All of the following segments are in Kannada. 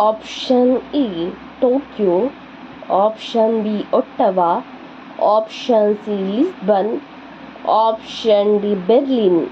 Option E Tokyo option B Ottawa option C Lisbon option D Berlin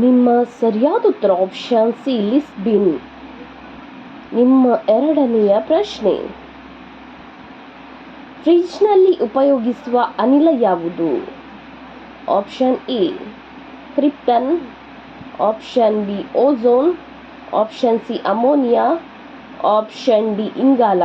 ನಿಮ್ಮ ಸರಿಯಾದ ಉತ್ತರ ಆಪ್ಷನ್ ಸಿ ಲಿಸ್ಬಿನ್ ನಿಮ್ಮ ಎರಡನೆಯ ಪ್ರಶ್ನೆ. ಫ್ರಿಡ್ಜ್ನಲ್ಲಿ ಉಪಯೋಗಿಸುವ ಅನಿಲ ಯಾವುದು? Option A, krypton. Option B, ozone. Option C, ammonia. Option D, ಇಂಗಾಲ.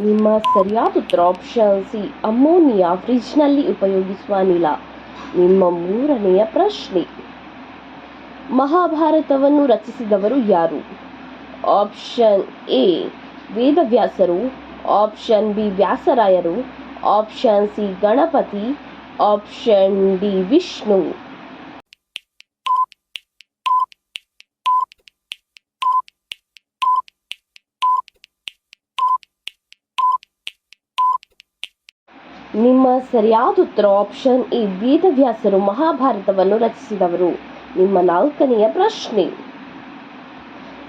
ನಿಮ್ಮ ಸರಿಯಾದ ಉತ್ತರ ಆಪ್ಷನ್ ಸಿ, ಅಮೋನಿಯಾ. ಫ್ರಿಜ್ನಲ್ಲಿ ಉಪಯೋಗಿಸುವ ಅನಿಲ. ನಿಮ್ಮ ಮೂರನೆಯ ಪ್ರಶ್ನೆ. ಮಹಾಭಾರತವನ್ನು ರಚಿಸಿದವರು ಯಾರು? ಆಪ್ಷನ್ ಎ, ವೇದವ್ಯಾಸರು. Option B, ವ್ಯಾಸರಾಯರು. Option C, Ganapati. Option D, Vishnu. ನಿಮ್ಮ ಸರಿಯಾದ ಉತ್ತರ ಆಪ್ಷನ್ ಎ ವೇದವ್ಯಾಸರು ಮಹಾಭಾರತವನ್ನು ರಚಿಸಿದವರು. ನಿಮ್ಮ ನಾಲ್ಕನೆಯ ಪ್ರಶ್ನೆ.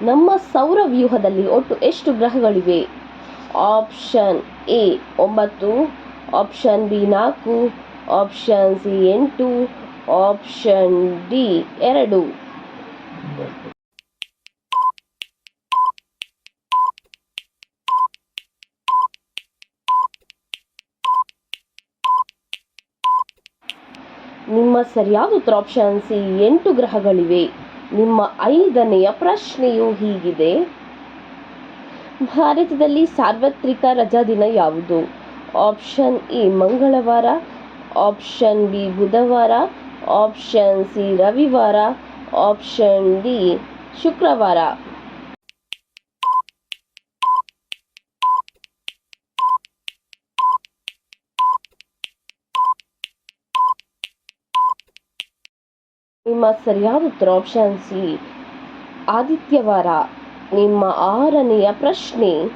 ನಮ್ಮ ಸೌರ ವ್ಯೂಹದಲ್ಲಿ ಒಟ್ಟು ಎಷ್ಟು ಗ್ರಹಗಳಿವೆ? ಆಪ್ಷನ್ ಎ ಒಂಬತ್ತು ಆಪ್ಷನ್ ಬಿ ನಾಲ್ಕು ಆಪ್ಷನ್ ಸಿ ಎಂಟು ಆಪ್ಷನ್ ಡಿ ಎರಡು. ನಿಮ್ಮ ಸರಿಯಾದ ಉತ್ತರ ಆಪ್ಷನ್ ಸಿ ಎಂಟು ಗ್ರಹಗಳಿವೆ. ನಿಮ್ಮ ಐದನೆಯ ಪ್ರಶ್ನೆಯು ಹೀಗಿದೆ. ಭಾರತದಲ್ಲಿ ಸಾರ್ವತ್ರಿಕ ರಜಾದಿನ ಯಾವುದು? ಆಪ್ಷನ್ ಎ ಮಂಗಳವಾರ ಆಪ್ಷನ್ ಬಿ ಬುಧವಾರ ಆಪ್ಷನ್ ಸಿ ರವಿವಾರ ಆಪ್ಷನ್ ಡಿ ಶುಕ್ರವಾರ. ನಿಮ್ಮ ಸರಿಯಾದ ಉತ್ತರ ಆಪ್ಷನ್ ಸಿ ಆದಿತ್ಯವಾರ, ನಿಮ್ಮ ಆರನೆಯ ಪ್ರಶ್ನೆ.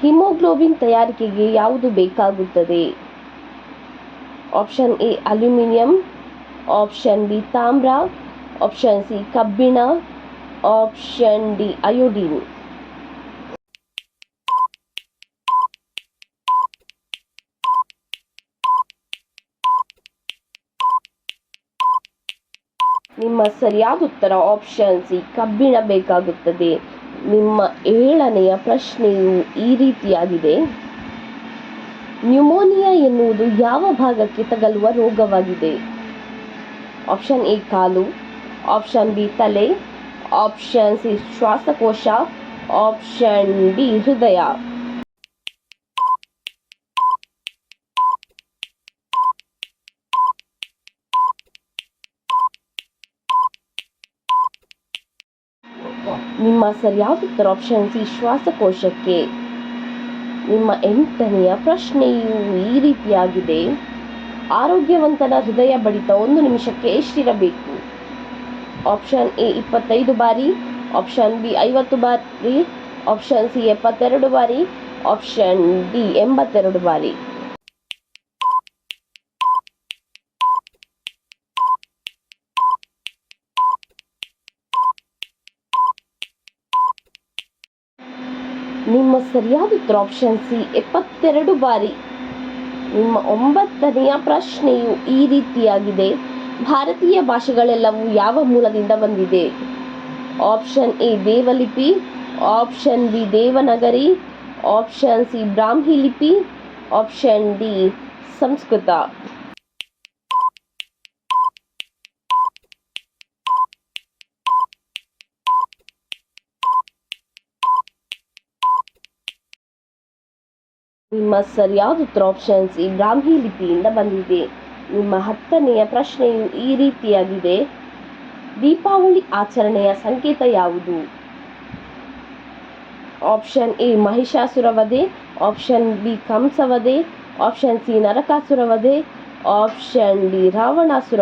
ಹಿಮೋಗ್ಲೋಬಿನ್ ತಯಾರಿಕೆಗೆ ಯಾವುದು ಬೇಕಾಗುತ್ತದೆ? Option A aluminium. Option B ತಾಮ್ರ. ಆಪ್ಷನ್ ಸಿ ಕಬ್ಬಿಣ. Option D iodine. ನಿಮ್ಮ ಸರಿಯಾದ ಉತ್ತರ ಆಪ್ಷನ್ ಸಿ ಕಬ್ಬಿಣ ಬೇಕಾಗುತ್ತದೆ. ನಿಮ್ಮ ಏಳನೆಯ ಪ್ರಶ್ನೆಯು ಈ ರೀತಿಯಾಗಿದೆ. ನ್ಯೂಮೋನಿಯಾ ಎನ್ನುವುದು ಯಾವ ಭಾಗಕ್ಕೆ ತಗಲುವ ರೋಗವಾಗಿದೆ? ಆಪ್ಷನ್ ಎ ಕಾಲು. ಆಪ್ಷನ್ ಬಿ ತಲೆ. ಆಪ್ಷನ್ ಸಿ ಶ್ವಾಸಕೋಶ. ಆಪ್ಷನ್ ಡಿ ಹೃದಯ. ನಿಮ್ಮ ಸರಿಯಾದ ಉತ್ತರ ಆಪ್ಷನ್ ಸಿ ಶ್ವಾಸಕೋಶಕ್ಕೆ. ನಿಮ್ಮ ಎಂಟನೆಯ ಪ್ರಶ್ನೆಯು ಈ ರೀತಿಯಾಗಿದೆ. ಆರೋಗ್ಯವಂತನ ಹೃದಯ ಬಡಿತ ಒಂದು ನಿಮಿಷಕ್ಕೆ ಎಷ್ಟಿರಬೇಕು? ಆಪ್ಷನ್ ಎ ಇಪ್ಪತ್ತೈದು ಬಾರಿ ಆಪ್ಷನ್ ಬಿ ಐವತ್ತು ಬಾರಿ ಆಪ್ಷನ್ ಸಿ ಎಪ್ಪತ್ತೆರಡು ಬಾರಿ ಆಪ್ಷನ್ ಡಿ ಎಂಬತ್ತೆರಡು ಬಾರಿ. ನಿಮ್ಮ ಸರಿಯಾದ ಉತ್ತರ ಆಪ್ಷನ್ ಸಿ ಎಪ್ಪತ್ತೆರಡು ಬಾರಿ. ನಿಮ್ಮ ಒಂಬತ್ತನೆಯ ಪ್ರಶ್ನೆಯು ಈ ರೀತಿಯಾಗಿದೆ. ಭಾರತೀಯ ಭಾಷೆಗಳೆಲ್ಲವೂ ಯಾವ ಮೂಲದಿಂದ ಬಂದಿದೆ? Option A ದೇವಲಿಪಿ. Option B Devanagari. Option C Brahmi ಲಿಪಿ. Option D Sanskrit. ನಿಮ್ಮ ಸರಿಯಾದ ಉತ್ತರ ಆಪ್ಷನ್ಸ್ ಈ ಬ್ರಾಹ್ಮಿ ಲಿಪಿಯಿಂದ ಬಂದಿದೆ. ನಿಮ್ಮ ಹತ್ತನೆಯ ಪ್ರಶ್ನೆಯು ಈ ರೀತಿಯಾಗಿದೆ. ದೀಪಾವಳಿ ಆಚರಣೆಯ ಸಂಕೇತ ಯಾವುದು? ಆಪ್ಷನ್ ಎ ಮಹಿಷಾಸುರ ವಧೆ ಆಪ್ಷನ್ ಬಿ, ಕಂಸವಧೆ. ಆಪ್ಷನ್ ಸಿ ನರಕಾಸುರ ವಧೆ ಆಪ್ಷನ್ ಡಿ ರಾವಣಾಸುರ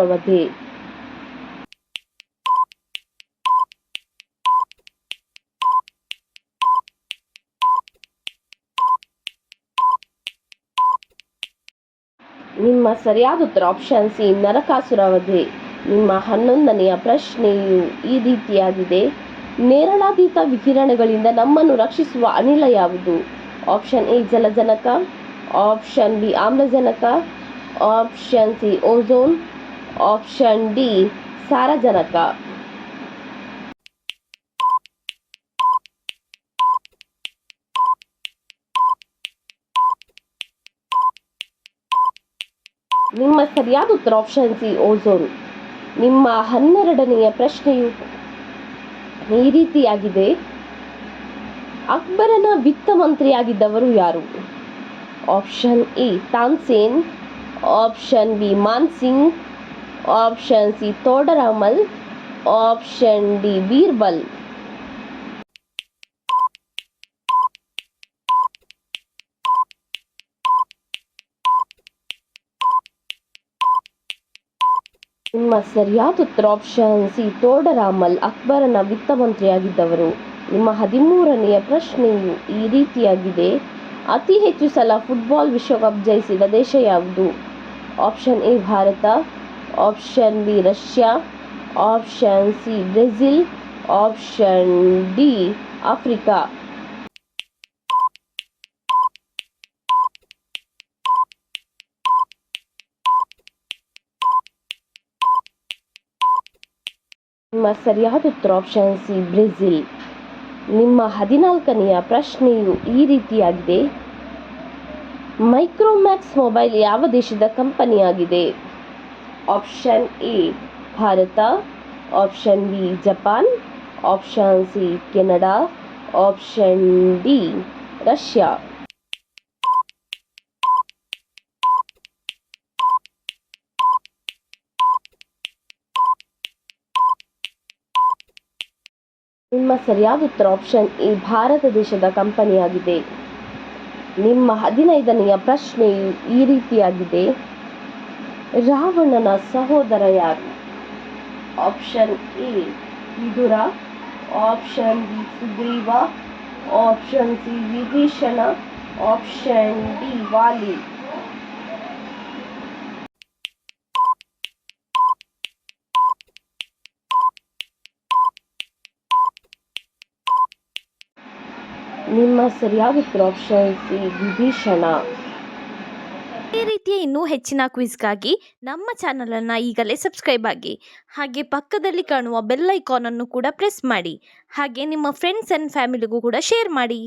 ನಿಮ್ಮ ಸರಿಯಾದ ಉತ್ತರ ಆಪ್ಷನ್ ಸಿ ನರಕಾಸುರ ವಧೆ ನಿಮ್ಮ ಹನ್ನೊಂದನೆಯ ಪ್ರಶ್ನೆಯು ಈ ರೀತಿಯಾಗಿದೆ. ನೇರಳಾತೀತ ವಿಕಿರಣಗಳಿಂದ ನಮ್ಮನ್ನು ರಕ್ಷಿಸುವ ಅನಿಲ ಯಾವುದು? ಆಪ್ಷನ್ ಎ ಜಲಜನಕ. ಆಪ್ಷನ್ ಬಿ ಆಮ್ಲಜನಕ. Option C ozone option D ಸಾರಜನಕ. ನಿಮ್ಮ ಸರಿಯಾದ ಉತ್ತರ ಆಪ್ಷನ್ ಸಿ ಓಝೋನ್ ನಿಮ್ಮ ಹನ್ನೆರಡನೆಯ ಪ್ರಶ್ನೆಯು ಈ ರೀತಿಯಾಗಿದೆ. ಅಕ್ಬರನ ವಿತ್ತ ಮಂತ್ರಿಯಾಗಿದ್ದವರು ಯಾರು? Option A Tansen option B Mansingh option C Todarmal option D Birbal ನಿಮ್ಮ ಸರಿಯಾದ ಉತ್ತರ ಆಪ್ಷನ್ ಸಿ ತೋಡರಾಮಲ್ ಅಕ್ಬರನ ವಿತ್ತ ಮಂತ್ರಿಯಾಗಿದ್ದವರು ನಿಮ್ಮ ಹದಿಮೂರನೆಯ ಪ್ರಶ್ನೆಯು ಈ ರೀತಿಯಾಗಿದೆ. ಅತಿ ಹೆಚ್ಚು ಸಲ ಫುಟ್ಬಾಲ್ ವಿಶ್ವಕಪ್ ಜಯಿಸಿದ ದೇಶ ಯಾವುದು? Option A, Bharat. Option B, Russia. Option C, Brazil. Option D, Africa. ನಿಮ್ಮ ಸರಿಯಾದ ಉತ್ತರ ಆಪ್ಷನ್ ಸಿ, ಬ್ರೆಜಿಲ್. ನಿಮ್ಮ ಹದಿನಾಲ್ಕನೆಯ ಪ್ರಶ್ನೆಯು ಈ ರೀತಿಯಾಗಿದೆ. ಮೈಕ್ರೋಮ್ಯಾಕ್ಸ್ ಮೊಬೈಲ್ ಯಾವ ದೇಶದ ಕಂಪನಿಯಾಗಿದೆ? Option A Bharat. Option B Japan. Option C Canada. Option D Russia. ನಿಮ್ಮ ಸರಿಯಾದ ಉತ್ತರ ಆಪ್ಷನ್ ಎ ಭಾರತ ದೇಶದ ಕಂಪನಿಯಾಗಿದೆ ನಿಮ್ಮ ಹದಿನೈದನೆಯ ಪ್ರಶ್ನೆಯು ಈ ರೀತಿಯಾಗಿದೆ. ರಾವಣನ ಸಹೋದರ ಯಾರು? Option A Vidura option B Sugriva option C Vibhishana option D Vali. ನಿಮ್ಮ ಸರಿಯಾದ ಉತ್ತರ ವಿಭೀಷಣ. ಈ ರೀತಿಯ ಇನ್ನೂ ಹೆಚ್ಚಿನ ಕ್ವಿಜ್ಗಾಗಿ ನಮ್ಮ ಚಾನಲನ್ನು ಈಗಲೇ ಸಬ್ಸ್ಕ್ರೈಬ್ ಆಗಿ, ಹಾಗೆ ಪಕ್ಕದಲ್ಲಿ ಕಾಣುವ ಬೆಲ್ ಐಕಾನನ್ನು ಕೂಡ ಪ್ರೆಸ್ ಮಾಡಿ, ಹಾಗೆ ನಿಮ್ಮ ಫ್ರೆಂಡ್ಸ್ ಆ್ಯಂಡ್ ಫ್ಯಾಮಿಲಿಗೂ ಕೂಡ ಶೇರ್ ಮಾಡಿ.